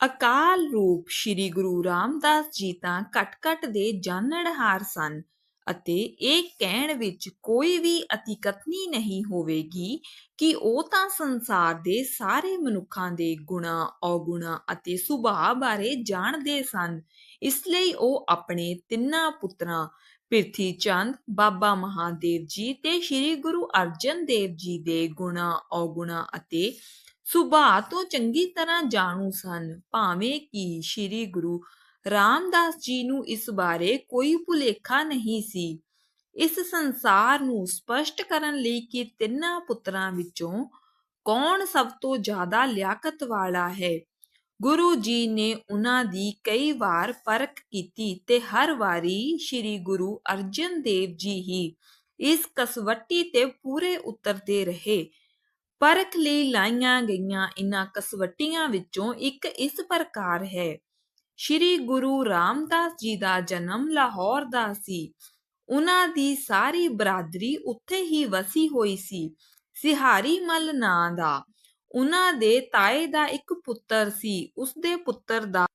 ਅਕਾਲ ਰੂਪ ਸ੍ਰੀ ਗੁਰੂ ਰਾਮਦਾਸ ਜੀ ਤਾਂ ਘਟ-ਘਟ ਦੇ ਜਾਣਨਹਾਰ ਸਨ ਅਤੇ ਇਹ ਕਹਿਣ ਵਿੱਚ ਕੋਈ ਵੀ ਅਤਿਕਥਨੀ ਨਹੀਂ ਹੋਵੇਗੀ ਕਿ ਉਹ ਤਾਂ ਸੰਸਾਰ ਦੇ ਸਾਰੇ ਮਨੁੱਖਾਂ ਦੇ ਗੁਣਾਂ, ਔਗੁਣਾਂ ਅਤੇ ਸੁਭਾਅ ਬਾਰੇ ਜਾਣਦੇ ਸਨ। ਇਸ ਲਈ ਉਹ ਆਪਣੇ ਤਿੰਨਾਂ ਪੁੱਤਰਾਂ ਪ੍ਰਿਥੀ ਚੰਦ ਬਾਬਾ ਮਹਾਦੇਵ ਜੀ ਤੇ ਸ੍ਰੀ ਗੁਰੂ ਅਰਜਨ ਦੇਵ ਜੀ ਦੇ ਗੁਣਾਂ, ਔਗੁਣਾਂ ਅਤੇ ਸੁਭਾਅ ਤੋਂ ਚੰਗੀ ਤਰ੍ਹਾਂ ਜਾਣੂ ਸਨ। ਭਾਵੇਂ ਕਿ ਸ੍ਰੀ ਗੁਰੂ ਰਾਮਦਾਸ ਜੀ ਨੂੰ ਇਸ ਬਾਰੇ ਕੋਈ ਭੁਲੇਖਾ ਨਹੀਂ ਸੀ। ਇਸ ਸੰਸਾਰ ਨੂੰ ਸਪਸ਼ਟ ਕਰਨ ਲਈ ਕਿ ਤਿੰਨਾਂ ਪੁੱਤਰਾਂ ਵਿੱਚੋਂ ਕੌਣ ਸਭ ਤੋਂ ਜ਼ਿਆਦਾ ਲਿਆਕਤ ਵਾਲਾ ਹੈ। ਗੁਰੂ ਜੀ ਨੇ ਉਹਨਾਂ ਦੀ ਕਈ ਵਾਰ ਪਰਖ ਕੀਤੀ ਤੇ ਹਰ ਵਾਰੀ ਸ੍ਰੀ ਗੁਰੂ ਅਰਜਨ ਦੇਵ ਜੀ ਹੀ ਇਸ ਕਸਵੱਟੀ ਤੇ ਪੂਰੇ ਉਤਰਦੇ ਰਹੇ। ਪਰਖ ਲਈ ਲਾਈਆਂ ਗਈਆਂ ਇਨ੍ਹਾਂ ਕਸਵੱਟੀਆਂ ਵਿੱਚੋਂ ਇੱਕ ਇਸ ਪ੍ਰਕਾਰ ਹੈ। ਸ਼੍ਰੀ ਗੁਰੂ ਰਾਮਦਾਸ ਜੀ ਦਾ ਜਨਮ ਲਾਹੌਰ ਦਾ ਸੀ। ਉਹਨਾਂ ਦੀ ਸਾਰੀ ਬਰਾਦਰੀ ਉੱਥੇ ਹੀ ਵਸੀ ਹੋਈ ਸੀ। ਸਿਹਾਰੀ ਮਲ ਨਾਂ ਦਾ ਉਹਨਾਂ ਦੇ ਤਾਏ ਦਾ ਇੱਕ ਪੁੱਤਰ ਸੀ। ਉਸਦੇ ਪੁੱਤਰ ਦਾ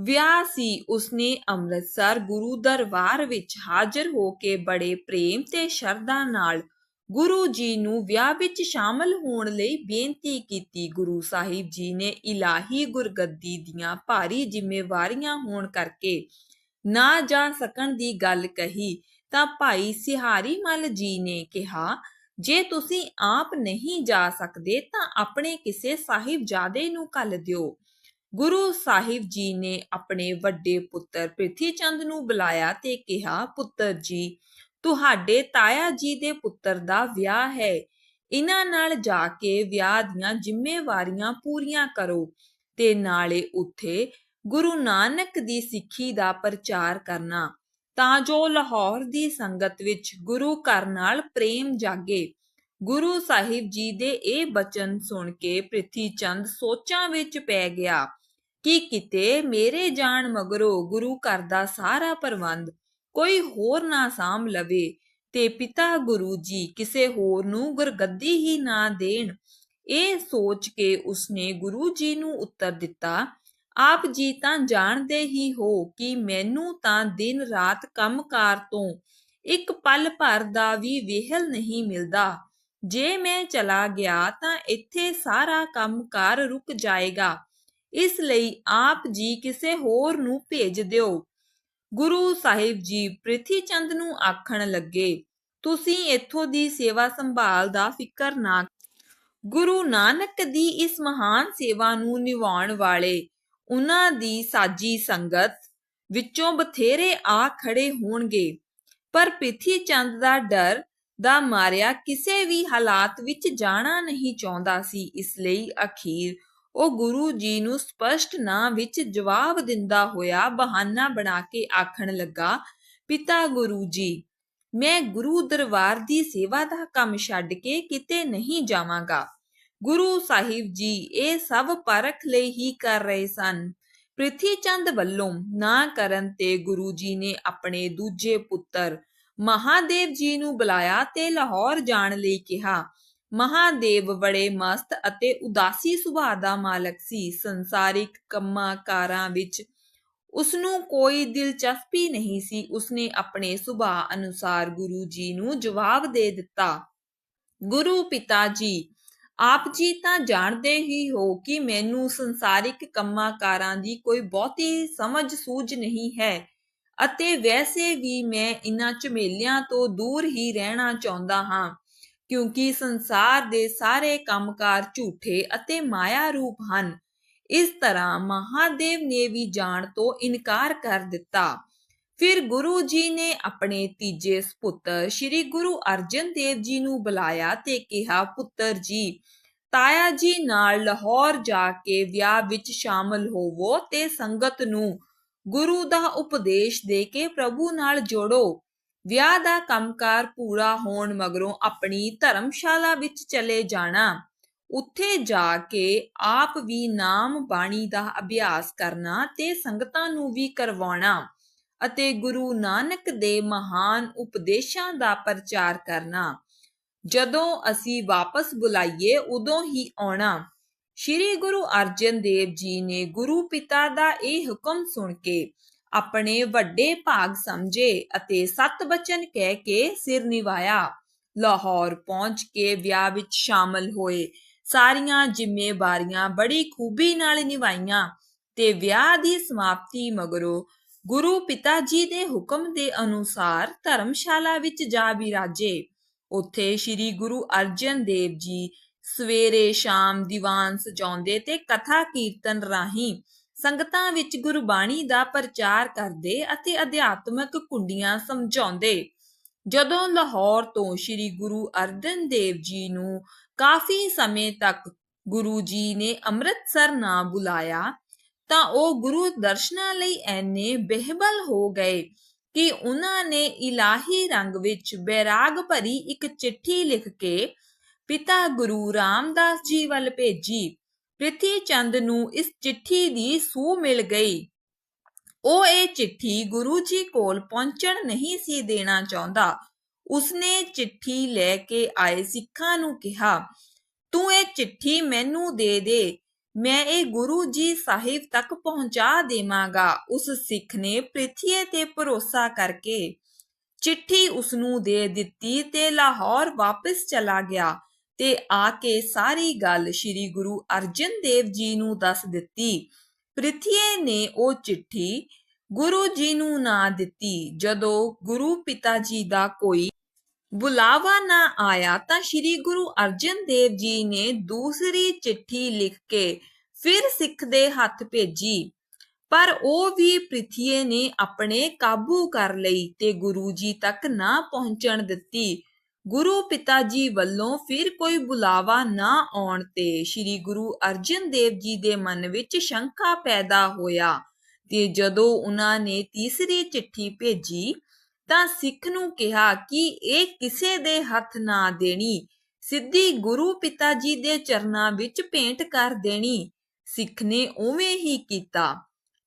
ਵਿਆਹ ਸੀ। ਉਸਨੇ ਅੰਮ੍ਰਿਤਸਰ ਗੁਰੂ ਦਰਬਾਰ ਵਿੱਚ ਹਾਜ਼ਰ ਹੋ ਕੇ ਬੜੇ ਪ੍ਰੇਮ ਤੇ ਸ਼ਰਧਾ ਨਾਲ ਗੁਰੂ ਜੀ ਨੂੰ ਵਿਆਹ ਵਿੱਚ ਸ਼ਾਮਲ ਹੋਣ ਲਈ ਬੇਨਤੀ ਕੀਤੀ। ਗੁਰੂ ਸਾਹਿਬ ਜੀ ਨੇ ਇਲਾਹੀ ਗੁਰਗੱਦੀ ਦੀਆਂ ਭਾਰੀ ਜ਼ਿੰਮੇਵਾਰੀਆਂ ਹੋਣ ਕਰਕੇ ਨਾ ਜਾ ਸਕਣ ਦੀ ਗੱਲ ਕਹੀ, ਤਾਂ ਭਾਈ ਸਿਹਾਰੀ ਮਲ ਜੀ ਨੇ ਕਿਹਾ, ਜੇ ਤੁਸੀਂ ਆਪ ਨਹੀਂ ਜਾ ਸਕਦੇ, ਤਾਂ ਆਪਣੇ ਕਿਸੇ ਸਾਹਿਬਜ਼ਾਦੇ ਨੂੰ ਕੱਲ ਦਿਓ। ਗੁਰੂ ਸਾਹਿਬ ਜੀ ਨੇ ਆਪਣੇ ਵੱਡੇ ਪੁੱਤਰ ਪ੍ਰਿਥੀ ਚੰਦ ਨੂੰ ਬੁਲਾਇਆ ਤੇ ਕਿਹਾ, ਪੁੱਤਰ ਜੀ ਤੁਹਾਡੇ ਤਾਇਆ ਜੀ ਦੇ ਪੁੱਤਰ ਦਾ ਵਿਆਹ ਹੈ। ਇਹਨਾਂ ਨਾਲ ਜਾ ਕੇ ਵਿਆਹ ਦੀਆਂ ਜ਼ਿੰਮੇਵਾਰੀਆਂ ਪੂਰੀਆਂ ਕਰੋ ਤੇ ਨਾਲੇ ਉੱਥੇ ਗੁਰੂ ਨਾਨਕ ਦੀ ਸਿੱਖੀ ਦਾ ਪ੍ਰਚਾਰ ਕਰਨਾ, ਤਾਂ ਜੋ ਲਾਹੌਰ ਦੀ ਸੰਗਤ ਵਿੱਚ ਗੁਰੂ ਘਰ ਨਾਲ ਪ੍ਰੇਮ ਜਾਗੇ। ਗੁਰੂ ਸਾਹਿਬ ਜੀ ਦੇ ਇਹ ਬਚਨ ਸੁਣ ਕੇ ਪ੍ਰਿਥੀ ਚੰਦ ਸੋਚਾਂ ਵਿੱਚ ਪੈ ਗਿਆ ਕਿ ਕਿਤੇ ਮੇਰੇ ਜਾਣ ਮਗਰੋਂ ਗੁਰੂ ਘਰ ਦਾ ਸਾਰਾ ਪ੍ਰਬੰਧ ਕੋਈ ਹੋਰ ਨਾ ਸਾਂਭ ਲਵੇ ਤੇ ਪਿਤਾ ਗੁਰੂ ਜੀ ਕਿਸੇ ਹੋਰ ਨੂੰ ਗੁਰਗੱਦੀ ਹੀ ਨਾ ਦੇਣ। ਇਹ ਸੋਚ ਕੇ ਉਸਨੇ ਗੁਰੂ ਜੀ ਨੂੰ ਉੱਤਰ ਦਿੱਤਾ, ਆਪ ਜੀ ਤਾਂ ਜਾਣਦੇ ਹੀ ਹੋ ਕਿ ਮੈਨੂੰ ਤਾਂ ਦਿਨ ਰਾਤ ਕੰਮਕਾਰ ਤੋਂ ਇੱਕ ਪਲ ਭਰ ਦਾ ਵੀ ਵਿਹਲ ਨਹੀਂ ਮਿਲਦਾ। ਜੇ ਮੈਂ ਚਲਾ ਗਿਆ ਤਾਂ ਇੱਥੇ ਸਾਰਾ ਕੰਮਕਾਰ ਰੁਕ ਜਾਏਗਾ। ਇਸ ਲਈ ਆਪ ਜੀ ਕਿਸੇ ਹੋਰ ਨੂੰ ਭੇਜ ਦਿਓ। ਗੁਰੂ ਸਾਹਿਬ ਜੀ ਪ੍ਰਿਥੀ ਚੰਦ ਨੂੰ ਆਖਣ ਲੱਗੇ, ਤੁਸੀਂ ਇੱਥੋਂ ਦੀ ਸੇਵਾ ਸੰਭਾਲ ਦਾ ਫਿਕਰ ਨਾ ਗੁਰੂ ਨਾਨਕ ਦੀ ਇਸ ਮਹਾਨ ਸੇਵਾ ਨੂੰ ਨਿਭਾਉਣ ਵਾਲੇ ਉਹਨਾਂ ਦੀ ਸਾਜੀ ਸੰਗਤ ਵਿੱਚੋਂ ਬਥੇਰੇ ਆ ਖੜੇ ਹੋਣਗੇ। ਪਰ ਪ੍ਰਿਥੀ ਚੰਦ ਦਾ ਡਰ ਦਾ ਮਾਰਿਆ ਕਿਸੇ ਵੀ ਹਾਲਾਤ ਵਿੱਚ ਜਾਣਾ ਨਹੀਂ ਚਾਹੁੰਦਾ ਸੀ, ਇਸ ਲਈ ਅਖੀਰ ਉਹ ਗੁਰੂ ਜੀ ਨੂੰ ਸਪਸ਼ਟ ਨਾਂ ਵਿੱਚ ਜਵਾਬ ਦਿੰਦਾ ਹੋਇਆ ਬਹਾਨਾ ਬਣਾ ਕੇ ਆਖਣ ਲੱਗਾ, ਪਿਤਾ ਗੁਰੂ ਜੀ, ਮੈਂ ਗੁਰੂ ਦਰਬਾਰ ਦੀ ਸੇਵਾ ਦਾ ਕੰਮ ਛੱਡ ਕੇ ਕਿਤੇ ਨਹੀਂ ਜਾਵਾਂਗਾ। ਗੁਰੂ ਸਾਹਿਬ ਜੀ ਇਹ ਸਭ ਪਰਖ ਲਈ ਹੀ ਕਰ ਰਹੇ ਸਨ। ਪ੍ਰਿਥੀ ਚੰਦ ਵੱਲੋਂ ਨਾ ਕਰਨ ਤੇ ਗੁਰੂ ਜੀ ਨੇ ਆਪਣੇ ਦੂਜੇ ਪੁੱਤਰ ਮਹਾਦੇਵ ਜੀ ਨੂੰ ਬੁਲਾਇਆ ਤੇ ਲਾਹੌਰ ਜਾਣ ਲਈ ਕਿਹਾ। ਮਹਾਦੇਵ ਬੜੇ ਮਸਤ ਅਤੇ ਉਦਾਸੀ ਸੁਭਾਅ ਦਾ ਮਾਲਕ ਸੀ। ਸੰਸਾਰਿਕ ਕੰਮਾਂ ਕਾਰਾਂ ਵਿੱਚ ਉਸ ਨੂੰ ਕੋਈ ਦਿਲਚਸਪੀ ਨਹੀਂ ਸੀ। ਉਸਨੇ ਆਪਣੇ ਸੁਭਾਅ ਅਨੁਸਾਰ ਗੁਰੂ ਜੀ ਨੂੰ ਜਵਾਬ ਦੇ ਦਿੱਤਾ। ਗੁਰੂ ਪਿਤਾ ਜੀ, ਆਪ ਜੀ ਤਾਂ ਜਾਣਦੇ ਹੀ ਹੋ ਕਿ ਮੈਨੂੰ ਸੰਸਾਰਿਕ ਕੰਮਾਂ ਕਾਰਾਂ ਦੀ ਕੋਈ ਬਹੁਤੀ ਸਮਝ ਸੂਝ ਨਹੀਂ ਹੈ ਅਤੇ ਵੈਸੇ ਵੀ ਮੈਂ ਇਨ੍ਹਾਂ ਝਮੇਲਿਆਂ ਤੋਂ ਦੂਰ ਹੀ ਰਹਿਣਾ ਚਾਹੁੰਦਾ ਹਾਂ। ਕਿਉਂਕਿ ਸੰਸਾਰ ਦੇ ਸਾਰੇ ਕੰਮਕਾਰ ਝੂਠੇ ਅਤੇ ਮਾਇਆ ਰੂਪ ਹਨ। ਇਸ ਤਰ੍ਹਾਂ ਮਹਾਦੇਵ ਨੇ ਵੀ ਜਾਣ ਤੋਂ ਇਨਕਾਰ ਕਰ ਦਿੱਤਾ। ਫਿਰ ਗੁਰੂ ਜੀ ਨੇ ਆਪਣੇ ਤੀਜੇ ਸੁਪੁੱਤਰ ਸ੍ਰੀ ਗੁਰੂ ਅਰਜਨ ਦੇਵ ਜੀ ਨੂੰ ਬੁਲਾਇਆ ਤੇ ਕਿਹਾ, ਪੁੱਤਰ ਜੀ, ਤਾਇਆ ਜੀ ਨਾਲ ਲਾਹੌਰ ਜਾ ਕੇ ਵਿਆਹ ਵਿੱਚ ਸ਼ਾਮਲ ਹੋਵੋ ਤੇ ਸੰਗਤ ਨੂੰ ਗੁਰੂ ਦਾ ਉਪਦੇਸ਼ ਦੇ ਕੇ ਪ੍ਰਭੂ ਨਾਲ ਜੋੜੋ। ਵਿਆਹ ਦਾ ਕੰਮਕਾਰ ਪੂਰਾ ਹੋਣ ਮਗਰੋਂ ਆਪਣੀ ਧਰਮਸ਼ਾਲਾ ਵਿੱਚ ਚਲੇ ਜਾਣਾ। ਉੱਥੇ ਜਾ ਕੇ ਆਪ ਵੀ ਨਾਮ ਬਾਣੀ ਦਾ ਅਭਿਆਸ ਕਰਨਾ ਤੇ ਸੰਗਤਾਂ ਨੂੰ ਵੀ ਕਰਵਾਉਣਾ ਅਤੇ ਗੁਰੂ ਨਾਨਕ ਦੇ ਮਹਾਨ ਉਪਦੇਸ਼ਾਂ ਦਾ ਪ੍ਰਚਾਰ ਕਰਨਾ। ਜਦੋਂ ਅਸੀਂ ਵਾਪਸ ਬੁਲਾਈਏ, ਉਦੋਂ ਹੀ ਆਉਣਾ। ਸ਼੍ਰੀ ਗੁਰੂ ਅਰਜਨ ਦੇਵ ਜੀ ਨੇ ਗੁਰੂ ਪਿਤਾ ਦਾ ਇਹ ਹੁਕਮ ਸੁਣ ਕੇ ਆਪਣੇ ਵੱਡੇ ਭਾਗ ਸਮਝੇ ਅਤੇ ਸਤ ਬਚਨ ਕਹਿ ਕੇ ਸਿਰ ਨਿਵਾਇਆ। ਲਾਹੌਰ ਪਹੁੰਚ ਕੇ ਵਿਆਹ ਵਿੱਚ ਸ਼ਾਮਲ ਹੋਏ। ਸਾਰੀਆਂ ਜ਼ਿੰਮੇਵਾਰੀਆਂ ਬੜੀ ਖੂਬੀ ਨਾਲ ਨਿਭਾਈਆਂ ਤੇ ਵਿਆਹ ਦੀ ਸਮਾਪਤੀ ਮਗਰੋਂ ਗੁਰੂ ਪਿਤਾ ਜੀ ਦੇ ਹੁਕਮ ਦੇ ਅਨੁਸਾਰ ਧਰਮਸ਼ਾਲਾ ਵਿੱਚ ਜਾ ਬਿਰਾਜੇ ਉੱਥੇ ਸ੍ਰੀ ਗੁਰੂ ਅਰਜਨ ਦੇਵ ਜੀ ਸਵੇਰੇ ਸ਼ਾਮ ਦੀਵਾਨ ਸਜਾਉਂਦੇ ਤੇ ਕਥਾ ਕੀਰਤਨ ਰਾਹੀਂ ਸੰਗਤਾਂ ਵਿੱਚ ਗੁਰਬਾਣੀ ਦਾ ਪ੍ਰਚਾਰ ਕਰਦੇ ਅਤੇ ਅਧਿਆਤਮਕ ਕੁੰਡੀਆਂ ਸਮਝਾਉਂਦੇ। ਜਦੋਂ ਲਾਹੌਰ ਤੋਂ ਸ੍ਰੀ ਗੁਰੂ ਅਰਜਨ ਦੇਵ ਜੀ ਨੂੰ ਕਾਫੀ ਸਮੇਂ ਤੱਕ ਗੁਰੂ ਜੀ ਨੇ ਅੰਮ੍ਰਿਤਸਰ ਨਾ ਬੁਲਾਇਆ, ਤਾਂ ਉਹ ਗੁਰੂ ਦਰਸ਼ਨਾਂ ਲਈ ਐਨੇ ਬਹਿਬਲ ਹੋ ਗਏ ਕਿ ਉਹਨਾਂ ਨੇ ਇਲਾਹੀ ਰੰਗ ਵਿੱਚ ਬੈਰਾਗ ਭਰੀ ਇੱਕ ਚਿੱਠੀ ਲਿਖ ਕੇ ਪਿਤਾ ਗੁਰੂ ਰਾਮਦਾਸ ਜੀ ਵੱਲ ਭੇਜੀ। ਪ੍ਰਿਥੀ ਚੰਦ ਨੂੰ ਇਸ ਚਿੱਠੀ ਦੀ ਸੂਹ ਮਿਲ ਗਈ। ਉਹ ਇਹ ਚਿੱਠੀ ਗੁਰੂ ਜੀ ਕੋਲ ਪਹੁੰਚਣ ਨਹੀਂ ਸੀ ਦੇਣਾ ਚਾਹੁੰਦਾ। ਉਸਨੇ ਚਿੱਠੀ ਲੈ ਕੇ ਆਏ ਸਿੱਖਾਂ ਨੂੰ ਕਿਹਾ, ਤੂੰ ਇਹ ਚਿੱਠੀ ਮੈਨੂੰ ਦੇ ਦੇ, ਮੈਂ ਇਹ ਗੁਰੂ ਜੀ ਸਾਹਿਬ ਤੱਕ ਪਹੁੰਚਾ ਦੇਵਾਂਗਾ। ਉਸ ਸਿੱਖ ਨੇ ਪ੍ਰਿਥੀਏ ਤੇ ਭਰੋਸਾ ਕਰਕੇ ਚਿੱਠੀ ਉਸਨੂੰ ਦੇ ਦਿੱਤੀ ਤੇ ਲਾਹੌਰ ਵਾਪਸ ਚਲਾ ਗਿਆ। ਤੇ ਆ ਕੇ ਸਾਰੀ ਗੱਲ ਸ੍ਰੀ ਗੁਰੂ ਅਰਜਨ ਦੇਵ ਜੀ ਨੂੰ ਦੱਸ ਦਿੱਤੀ। ਪ੍ਰਿਥੀਏ ਨੇ ਉਹ ਚਿੱਠੀ ਗੁਰੂ ਜੀ ਨੂੰ ਨਾ ਦਿੱਤੀ। ਜਦੋਂ ਗੁਰੂ ਪਿਤਾ ਜੀ ਦਾ ਕੋਈ ਬੁਲਾਵਾ ਨਾ ਆਇਆ ਤਾਂ ਸ੍ਰੀ ਗੁਰੂ ਅਰਜਨ ਦੇਵ ਜੀ ਨੇ ਦੂਸਰੀ ਚਿੱਠੀ ਲਿਖ ਕੇ ਫਿਰ ਸਿੱਖ ਦੇ ਹੱਥ ਭੇਜੀ। ਪਰ ਉਹ ਵੀ ਪ੍ਰਿਥੀਏ ਨੇ ਆਪਣੇ ਕਾਬੂ ਕਰ ਲਈ ਤੇ ਗੁਰੂ ਜੀ ਤੱਕ ਨਾ ਪਹੁੰਚਣ ਦਿੱਤੀ। ਗੁਰੂ ਪਿਤਾ ਜੀ ਵੱਲੋਂ ਫਿਰ ਕੋਈ ਬੁਲਾਵਾ ਨਾ ਆਉਣ ਤੇ ਸ੍ਰੀ ਗੁਰੂ ਅਰਜਨ ਦੇਵ ਜੀ ਦੇ ਮਨ ਵਿੱਚ ਸ਼ੰਕਾ ਪੈਦਾ ਹੋਇਆ ਤੇ ਜਦੋਂ ਉਹਨਾਂ ਨੇ ਤੀਸਰੀ ਚਿੱਠੀ ਭੇਜੀ ਤਾਂ ਸਿੱਖ ਨੂੰ ਕਿਹਾ ਕਿ ਇਹ ਕਿਸੇ ਦੇ ਹੱਥ ਨਾ ਦੇਣੀ, ਸਿੱਧੀ ਗੁਰੂ ਪਿਤਾ ਜੀ ਦੇ ਚਰਨਾਂ ਵਿੱਚ ਭੇਂਟ ਕਰ ਦੇਣੀ। ਸਿੱਖ ਨੇ ਉਵੇਂ ਹੀ ਕੀਤਾ।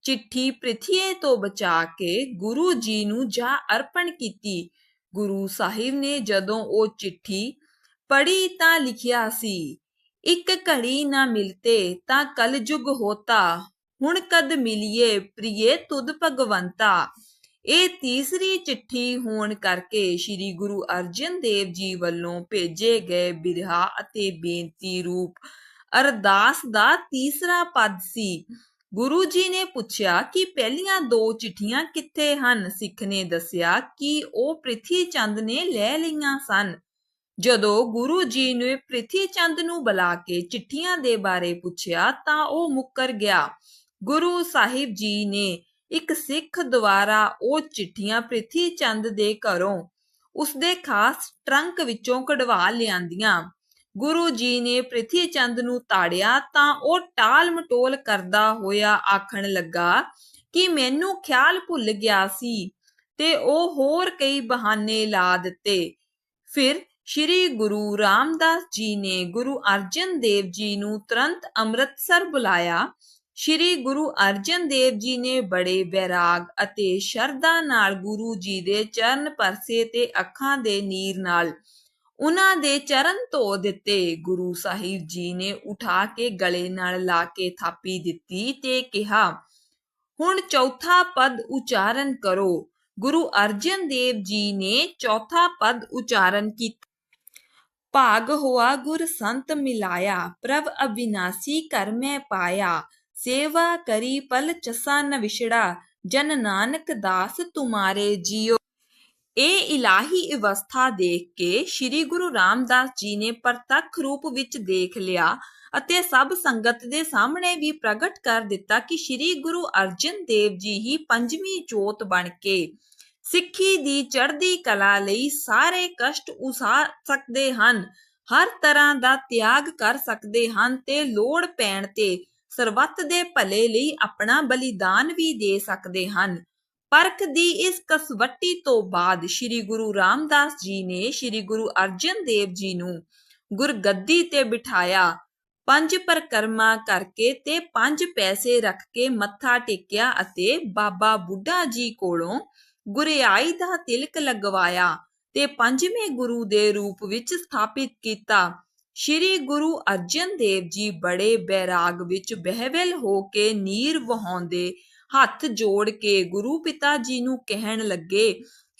ਚਿੱਠੀ ਪ੍ਰਿਥੀਏ ਤੋਂ ਬਚਾ ਕੇ ਗੁਰੂ ਜੀ ਨੂੰ ਜਾ ਅਰਪਣ ਕੀਤੀ ਗੁਰੂ ਸਾਹਿਬ ਨੇ ਜਦੋਂ ਉਹ ਚਿੱਠੀ ਪੜ੍ਹੀ ਤਾਂ ਲਿਖਿਆ ਸੀ, ਇੱਕ ਘੜੀ ਨਾ ਮਿਲਤੇ ਤਾਂ ਕਲਯੁਗ ਹੋਤਾ, ਹੁਣ ਕਦ ਮਿਲੀਏ ਪ੍ਰਿਏ ਤੁਧ ਭਗਵੰਤਾ? ਇਹ ਤੀਸਰੀ ਚਿੱਠੀ ਹੋਣ ਕਰਕੇ ਸ੍ਰੀ ਗੁਰੂ ਅਰਜਨ ਦੇਵ ਜੀ ਵੱਲੋਂ ਭੇਜੇ ਗਏ ਬਿਰਹਾ ਅਤੇ ਬੇਨਤੀ ਰੂਪ ਅਰਦਾਸ ਦਾ ਤੀਸਰਾ ਪਦ ਸੀ। ਗੁਰੂ ਜੀ ਨੇ ਪੁੱਛਿਆ ਕਿ ਪਹਿਲੀਆਂ ਦੋ ਚਿੱਠੀਆਂ ਕਿੱਥੇ ਹਨ? ਸਿੱਖ ਨੇ ਦੱਸਿਆ ਕਿ ਉਹ ਪ੍ਰਿਥੀ ਚੰਦ ਨੇ ਲੈ ਲਈਆਂ ਸਨ। ਜਦੋਂ ਗੁਰੂ ਜੀ ਨੇ ਪ੍ਰਿਥੀ ਚੰਦ ਨੂੰ ਬੁਲਾ ਕੇ ਚਿੱਠੀਆਂ ਦੇ ਬਾਰੇ ਪੁੱਛਿਆ ਤਾਂ ਉਹ ਮੁੱਕਰ ਗਿਆ। ਗੁਰੂ ਸਾਹਿਬ ਜੀ ਨੇ ਇੱਕ ਸਿੱਖ ਦੁਆਰਾ ਉਹ ਚਿੱਠੀਆਂ ਪ੍ਰਿਥੀ ਚੰਦ ਦੇ ਘਰੋਂ ਉਸਦੇ ਖਾਸ ਟਰੰਕ ਵਿੱਚੋਂ ਕਢਵਾ ਲਿਆਂਦੀਆਂ। ਗੁਰੂ ਜੀ ਨੇ ਪ੍ਰਿਥੀ ਚੰਦ ਨੂੰ ਤਾੜਿਆ ਤਾਂ ਉਹ ਟਾਲ ਮਟੋਲ ਕਰਦਾ ਹੋਇਆ ਆਖਣ ਲੱਗਾ ਕਿ ਮੈਨੂੰ ਖਿਆਲ ਭੁੱਲ ਗਿਆ ਸੀ ਤੇ ਉਹ ਹੋਰ ਕਈ ਬਹਾਨੇ ਲਾ ਦਿੱਤੇ। ਫਿਰ ਸ੍ਰੀ ਗੁਰੂ ਰਾਮਦਾਸ ਜੀ ਨੇ ਗੁਰੂ ਅਰਜਨ ਦੇਵ ਜੀ ਨੂੰ ਤੁਰੰਤ ਅੰਮ੍ਰਿਤਸਰ ਬੁਲਾਇਆ। ਸ੍ਰੀ ਗੁਰੂ ਅਰਜਨ ਦੇਵ ਜੀ ਨੇ ਬੜੇ ਬੈਰਾਗ ਅਤੇ ਸ਼ਰਧਾ ਨਾਲ ਗੁਰੂ ਜੀ ਦੇ ਚਰਨ ਪਰਸੇ ਤੇ ਅੱਖਾਂ ਦੇ ਨੀਰ ਨਾਲ ਉਹਨਾਂ ਦੇ ਚਰਨ ਧੋ ਦਿੱਤੇ। ਗੁਰੂ ਸਾਹਿਬ ਜੀ ਨੇ ਉਠਾ ਕੇ ਗਲੇ ਨਾਲ ਲਾ ਕੇ ਥਾਪੀ ਦਿੱਤੀ ਤੇ ਕਿਹਾ, ਹੁਣ ਚੌਥਾ ਪਦ ਉਚਾਰਨ ਕਰੋ। ਗੁਰੂ ਅਰਜਨ ਦੇਵ ਜੀ ਨੇ ਚੌਥਾ ਪਦ ਉਚਾਰਨ ਕੀਤਾ। ਭਾਗ ਹੋਆ ਗੁਰ ਸੰਤ ਮਿਲਾਇਆ, ਪ੍ਰਭ ਅਵਿਨਾਸੀ ਕਰ ਮੈਂ ਪਾਇਆ। ਸੇਵਾ ਕਰੀ ਪਲ ਚਸਾ ਨ ਵਿਛੜਾ, ਜਨ ਨਾਨਕ ਦਾਸ ਤੁਮਾਰੇ ਜੀਓ। ਇਹ ਇਲਾਹੀ ਅਵਸਥਾ ਦੇਖ ਕੇ ਸ੍ਰੀ ਗੁਰੂ ਰਾਮਦਾਸ ਜੀ ਨੇ ਪ੍ਰਤੱਖ ਰੂਪ ਵਿੱਚ ਦੇਖ ਲਿਆ ਅਤੇ ਸਭ ਸੰਗਤ ਦੇ ਸਾਹਮਣੇ ਵੀ ਪ੍ਰਗਟ ਕਰ ਦਿੱਤਾ ਕਿ ਸ੍ਰੀ ਗੁਰੂ ਅਰਜਨ ਦੇਵ ਜੀ ਹੀ ਪੰਜਵੀਂ ਜੋਤ ਬਣ ਕੇ ਸਿੱਖੀ ਦੀ ਚੜ੍ਹਦੀ ਕਲਾ ਲਈ ਸਾਰੇ ਕਸ਼ਟ ਉਸਾਰ ਸਕਦੇ ਹਨ, ਹਰ ਤਰ੍ਹਾਂ ਦਾ ਤਿਆਗ ਕਰ ਸਕਦੇ ਹਨ ਤੇ ਲੋੜ ਪੈਣ ਤੇ ਸਰਬੱਤ ਦੇ ਭਲੇ ਲਈ ਆਪਣਾ ਬਲੀਦਾਨ ਵੀ ਦੇ ਸਕਦੇ ਹਨ। ਪਰਖ ਦੀ ਇਸ ਕਸਵੱਟੀ ਤੋਂ ਬਾਅਦ ਸ੍ਰੀ ਗੁਰੂ ਰਾਮਦਾਸ ਜੀ ਨੇ ਸ੍ਰੀ ਗੁਰੂ ਅਰਜਨ ਦੇਵ ਜੀ ਨੂੰ ਗੁਰਗੱਦੀ ਤੇ ਬਿਠਾਇਆ। ਪੰਜ ਪਰਕਰਮਾ ਕਰਕੇ ਤੇ ਪੰਜ ਪੈਸੇ ਰੱਖ ਕੇ ਮੱਥਾ ਟੇਕਿਆ ਅਤੇ ਬਾਬਾ ਬੁੱਢਾ ਜੀ ਕੋਲੋਂ ਗੁਰਿਆਈ ਦਾ ਤਿਲਕ ਲਗਵਾਇਆ ਤੇ ਪੰਜਵੇਂ ਗੁਰੂ ਦੇ ਰੂਪ ਵਿੱਚ ਸਥਾਪਿਤ ਕੀਤਾ। ਸ਼੍ਰੀ ਗੁਰੂ ਅਰਜਨ ਦੇਵ ਜੀ ਬੜੇ ਬੈਰਾਗ ਵਿੱਚ ਬਹਿਵਲ ਹੋ ਕੇ ਨੀਰ ਵਹਾਉਂਦੇ ਹੱਥ ਜੋੜ ਕੇ ਗੁਰੂ ਪਿਤਾ ਜੀ ਨੂੰ ਕਹਿਣ ਲੱਗੇ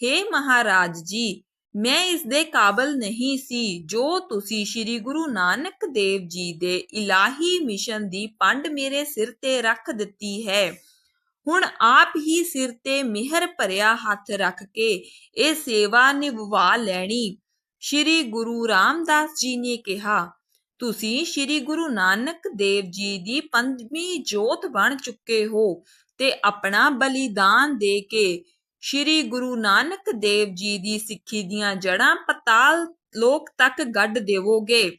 हे ਮਹਾਰਾਜ ਜੀ, ਮੈਂ ਇਸ ਦੇ ਕਾਬਲ ਨਹੀਂ ਸੀ, ਜੋ ਤੁਸੀਂ ਸ੍ਰੀ ਗੁਰੂ ਨਾਨਕ ਦੇਵ ਜੀ ਦੇ ਇਲਾਹੀ ਮਿਸ਼ਨ ਦੀ ਪੰਡ ਮੇਰੇ ਸਿਰ ਤੇ ਰੱਖ ਦਿੱਤੀ ਹੈ। ਹੁਣ ਆਪ ਹੀ ਸਿਰ ਤੇ ਮਿਹਰ ਭਰਿਆ ਹੱਥ ਰੱਖ ਕੇ ਇਹ ਸੇਵਾ ਨਿਭਵਾ ਲੈਣੀ। ਸ਼੍ਰੀ ਗੁਰੂ ਰਾਮਦਾਸ ਜੀ ਨੇ ਕਿਹਾ, ਤੁਸੀਂ ਸ਼੍ਰੀ ਗੁਰੂ ਨਾਨਕ ਦੇਵ ਜੀ ਦੀ ਪੰਜਵੀਂ ਜੋਤ ਬਣ ਚੁੱਕੇ ਹੋ ਤੇ ਆਪਣਾ ਬਲੀਦਾਨ ਦੇ ਕੇ ਸ਼੍ਰੀ ਗੁਰੂ ਨਾਨਕ ਦੇਵ ਜੀ ਦੀ ਸਿੱਖੀ ਦੀਆਂ ਜੜਾਂ ਪਤਾਲ ਲੋਕ ਤੱਕ ਗੱਡ ਦੇਵੋਗੇ।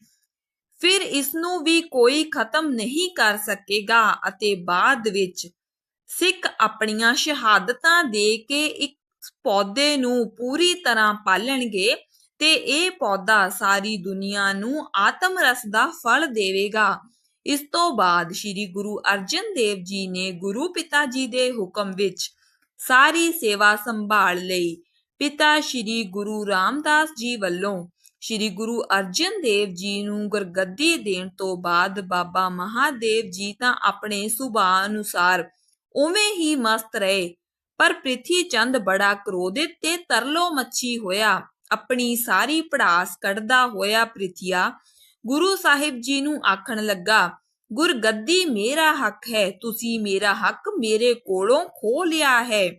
ਫਿਰ ਇਸ ਨੂੰ ਵੀ ਕੋਈ ਖਤਮ ਨਹੀਂ ਕਰ ਸਕੇਗਾ ਅਤੇ ਬਾਅਦ ਵਿੱਚ ਸਿੱਖ ਆਪਣੀਆਂ ਸ਼ਹਾਦਤਾਂ ਦੇ ਕੇ ਇੱਕ ਪੌਦੇ ਨੂੰ ਪੂਰੀ ਤਰ੍ਹਾਂ ਪਾਲਣਗੇ ਤੇ ਇਹ ਪੌਦਾ ਸਾਰੀ ਦੁਨੀਆ ਨੂੰ ਆਤਮ ਰਸ ਦਾ ਫਲ ਦੇਵੇਗਾ। ਇਸ ਤੋਂ ਬਾਅਦ ਸ੍ਰੀ ਗੁਰੂ ਅਰਜਨ ਦੇਵ ਜੀ ਨੇ ਗੁਰੂ ਪਿਤਾ ਜੀ ਦੇ ਹੁਕਮ ਵਿੱਚ ਸਾਰੀ ਸੇਵਾ ਸੰਭਾਲ ਲਈ ਪਿਤਾ ਸ੍ਰੀ ਗੁਰੂ ਰਾਮਦਾਸ ਜੀ ਵੱਲੋਂ ਸ੍ਰੀ ਗੁਰੂ ਅਰਜਨ ਦੇਵ ਜੀ ਨੂੰ ਗੁਰਗੱਦੀ ਦੇਣ ਤੋਂ ਬਾਅਦ ਬਾਬਾ ਮਹਾਦੇਵ ਜੀ ਤਾਂ ਆਪਣੇ ਸੁਭਾਅ ਅਨੁਸਾਰ ਉਵੇਂ ਹੀ ਮਸਤ ਰਹੇ, ਪਰ ਪ੍ਰਿਥੀ ਚੰਦ ਬੜਾ ਕ੍ਰੋਧਿਤ ਤੇ ਤਰਲੋ ਮੱਛੀ ਹੋਇਆ। ਆਪਣੀ ਸਾਰੀ ਪੜਾਸ ਕੱਢਦਾ ਹੋਇਆ ਪ੍ਰਿਥਿਆ ਗੁਰੂ ਸਾਹਿਬ ਜੀ ਨੂੰ ਆਖਣ ਲੱਗਾ, ਗੁਰਗੱਦੀ ਮੇਰਾ ਹੱਕ ਹੈ, ਤੁਸੀਂ ਮੇਰਾ ਹੱਕ ਮੇਰੇ ਕੋਲੋਂ ਖੋ ਲਿਆ ਹੈ।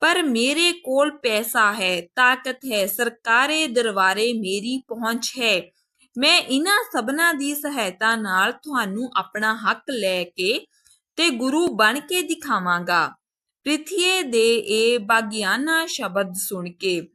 ਪਰ ਮੇਰੇ ਕੋਲ ਪੈਸਾ ਹੈ, ਤਾਕਤ ਹੈ, ਸਰਕਾਰੇ ਦਰਬਾਰੇ ਮੇਰੀ ਪਹੁੰਚ ਹੈ। ਮੈਂ ਇਹਨਾਂ ਸਭਨਾ ਦੀ ਸਹਾਇਤਾ ਨਾਲ ਤੁਹਾਨੂੰ ਆਪਣਾ ਹੱਕ ਲੈ ਕੇ ਤੇ ਗੁਰੂ ਬਣ ਕੇ ਦਿਖਾਵਾਂਗਾ। ਪ੍ਰਿਥੀਏ ਦੇ ਇਹ ਬਾਗਿਆਨਾ ਸ਼ਬਦ ਸੁਣ ਕੇ